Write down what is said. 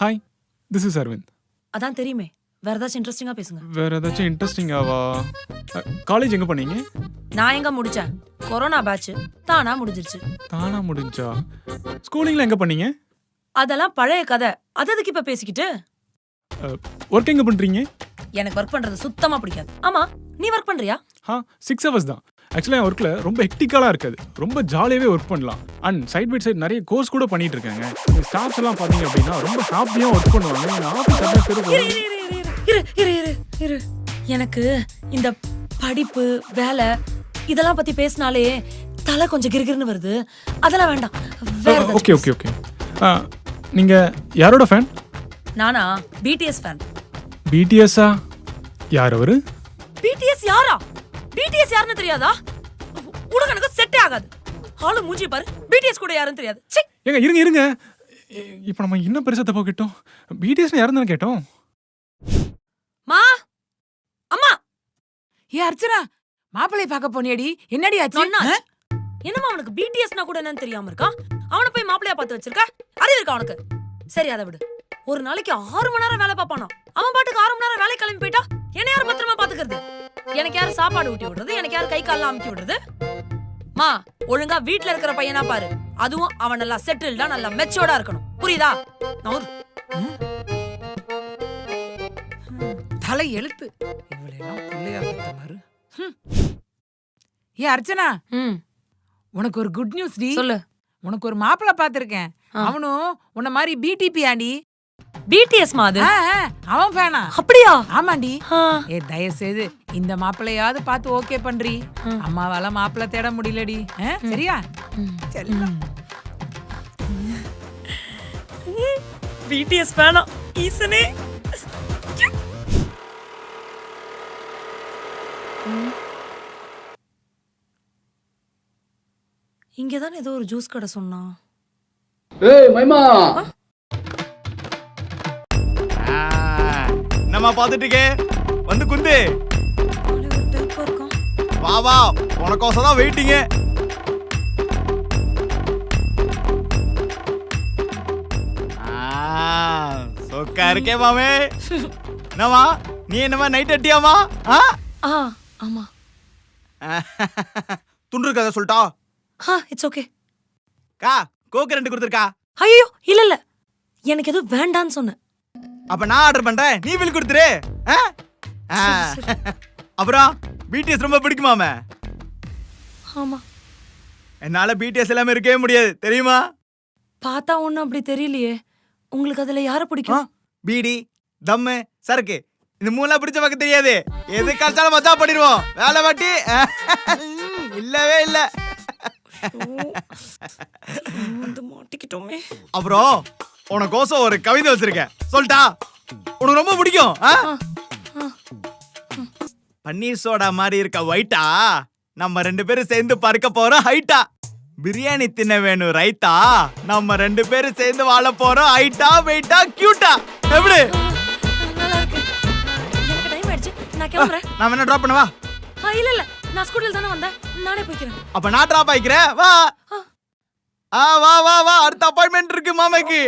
Hi this is Aravind அதான் தெரியுமே. வேற ஏதாச்சும் இன்ட்ரெஸ்டிங்கா பேசுங்க. வேற ஏதாச்சும் இன்ட்ரெஸ்டிங்காவா காலேஜ் எங்க பண்ணீங்க நான் எங்க முடிச்சேன்? கொரோனா பேட்ச் தானா முடிஞ்சிருச்சு. தானா முடிஞ்சா? ஸ்கூலிங்ல எங்க பண்ணீங்க? அதெல்லாம் பழைய கதை. அது அதுக்கு இப்ப பேசிக்கிட்டு? ஒர்க் எங்க பண்றீங்க? எனக்கு ஒர்க் பண்றது சுத்தமா பிடிக்காது. ஆமா நீ ஒர்க் பண்றியா? ஆ சிக்ஸ் ஹவர்ஸ் தான். ஆக்சுவலாக என் ஒர்க்கில் ரொம்ப ஹெக்டிக்கலாக இருக்காது. ரொம்ப ஜாலியாகவே ஒர்க் பண்ணலாம். அண்ட் சைட் பை சைடு நிறைய கோர்ஸ் கூட பண்ணிட்டு இருக்காங்க. ஸ்டாஃப்ஸ் எல்லாம் பார்த்தீங்க அப்படின்னா ரொம்ப ஹாப்பியாக ஒர்க் பண்ணுவாங்க. ஆஃபீஸ். எனக்கு இந்த படிப்பு வேலை இதெல்லாம் பத்தி பேசினாலே தலை கொஞ்சம் கிறுகிறுன்னு வருது. அதெல்லாம் வேண்டாம். ஓகே ஓகே ஓகே நீங்கள் யாரோட ஃபேன் நானா? பிடிஎஸ் ஃபேன் பிடிஎஸ்ஸா யார் அவரு? பிடிஎஸ் யாரா? யாருன்னு தெரியாதா? உனக்கு எனக்கு செட்டே ஆகாது. ஆளு மூஞ்சி பாரு. பிடிஎஸ் கூட யாருன்னு தெரியாது. ச்சீ! ஏங்க இருங்க இருங்க. இப்போ நம்ம இன்னும் பெருசாக தப்பா கேட்டோம். பிடிஎஸ்னு யாருன்னு கேட்டோம்? மா! அம்மா! ஏ அர்ச்சனா! மாப்பிள்ளை பார்க்க போனியடி. என்னடி ஆச்சு? என்னம்மா அவனுக்கு பிடிஎஸ்னா கூட என்னன்னு தெரியாம இருக்கான் அவனை போய் மாப்பிளையா பார்த்து வச்சிருக்க? அறிவு இருக்கா அவனுக்கு? சரி அதை விடு. ஒரு நாளைக்கு ஆறு மணி நேரம் வேலை பார்ப்பானா? அவன் பாட்டுக்கு ஆறு மணி நேரம் வேலை கிளம்பி போயிட்டா? என்ன யார் பத்திரமா பாத்துக்கிறது எனக்கு யாரு சாப்பாடு ஊட்டி விடுறது? எனக்கு யாரு கை கால்லாம் அமுக்கி விடுறது? மா ஒழுங்கா வீட்ல இருக்கிற பையனா பாரு. அதுவும் அவன் நல்லா செட்டில்டா நல்லா மெச்சோர்டா இருக்கணும். புரியுதா? நவுரு. தலை எழுத்து. இவளெல்லாம் பிள்ளையா பெத்த மாதிரி. ஹம். ஏ அர்ச்சனா. உனக்கு ஒரு குட் நியூஸ் டி. சொல்லு. உனக்கு ஒரு மாப்பிள்ளை பார்த்திருக்கேன். ஆ. அவனும் உன்ன மாதிரி பிடிபி ஆண்டி. பிடிஎஸ் மா அது? ஆ, ஆ, அவன் ஃபேனா. அப்படியா? ஆமாண்டி. ஏ தயவு செய்து இந்த மாப்பிள்ளையாவது பார்த்து ஓகே பண்றி. அம்மாவால மாப்பிள்ளை தேட முடியலடி. சரியா. பிடிஎஸ் வேணாம் ஈசனே. இங்கதான் ஏதோ ஒரு ஜூஸ் கடை சொன்னா ஏய் மைமா. என்னம்மா பார்த்துட்டு இருக்கே வந்து குந்து. வா வா. உனக்கோசம் தான் வெயிட்டிங்க சொக்கா இருக்கே மாமே. என்னம்மா? நீ என்னம்மா நைட் அட்டியாமா ஆ? ஆமா. துண்டு இருக்காத சொல்லிட்டா? ஆ இட்ஸ் ஓகே கா கோக்கு ரெண்டு கொடுத்துருக்கா? ஐயோ இல்ல இல்ல. எனக்கு எதுவும் வேண்டான்னு சொன்னேன். அப்ப நான் ஆர்டர் பண்றேன். நீ பில் கொடுத்துரு. அப்புறம் பிடிஎஸ் ரொம்ப பிடிக்குமாமே? ஆமா. என்னால பிடிஎஸ் எல்லாமே இருக்கவே முடியாது. தெரியுமா? பார்த்தா ஒண்ணும் அப்படி தெரியலையே. உங்களுக்கு அதுல யார பிடிக்கும்? பீடி தம்மு சரக்கு. இந்த மூணுலாம் பிடிச்ச பக்கம் தெரியாது. எது கழிச்சாலும் மச்சா பண்ணிடுவோம். வேலை வாட்டி இல்லவே இல்ல. மாட்டிக்கிட்டோமே. அப்புறம் உனக்கோசம் ஒரு கவிதை வச்சிருக்கேன். சொல்லிட்டா உனக்கு ரொம்ப பிடிக்கும். பன்னீர் சோடா மாதிரி இருக்க ஒயிட்டா நம்ம ரெண்டு பேரும் சேர்ந்து பறக்க போறோம் ஹைட்டா பிரியாணி தின்ன வேணும் ரைத்தா நம்ம ரெண்டு பேரும் சேர்ந்து வாழ போறோம் ஹைட்டா வெயிட்டா கியூட்டா எப்படி? நான் வேணா ட்ராப் பண்ணவா? இல்ல இல்ல. நான் ஸ்கூட்டில் தானே வந்தேன். நானே போய்க்கிறேன். அப்ப நான் ட்ராப் ஆயிக்கிறேன். வா. ஆ. ஆ வா வா வா. அடுத்த அப்பாயின்மெண்ட் இருக்கு மாமாக்கு.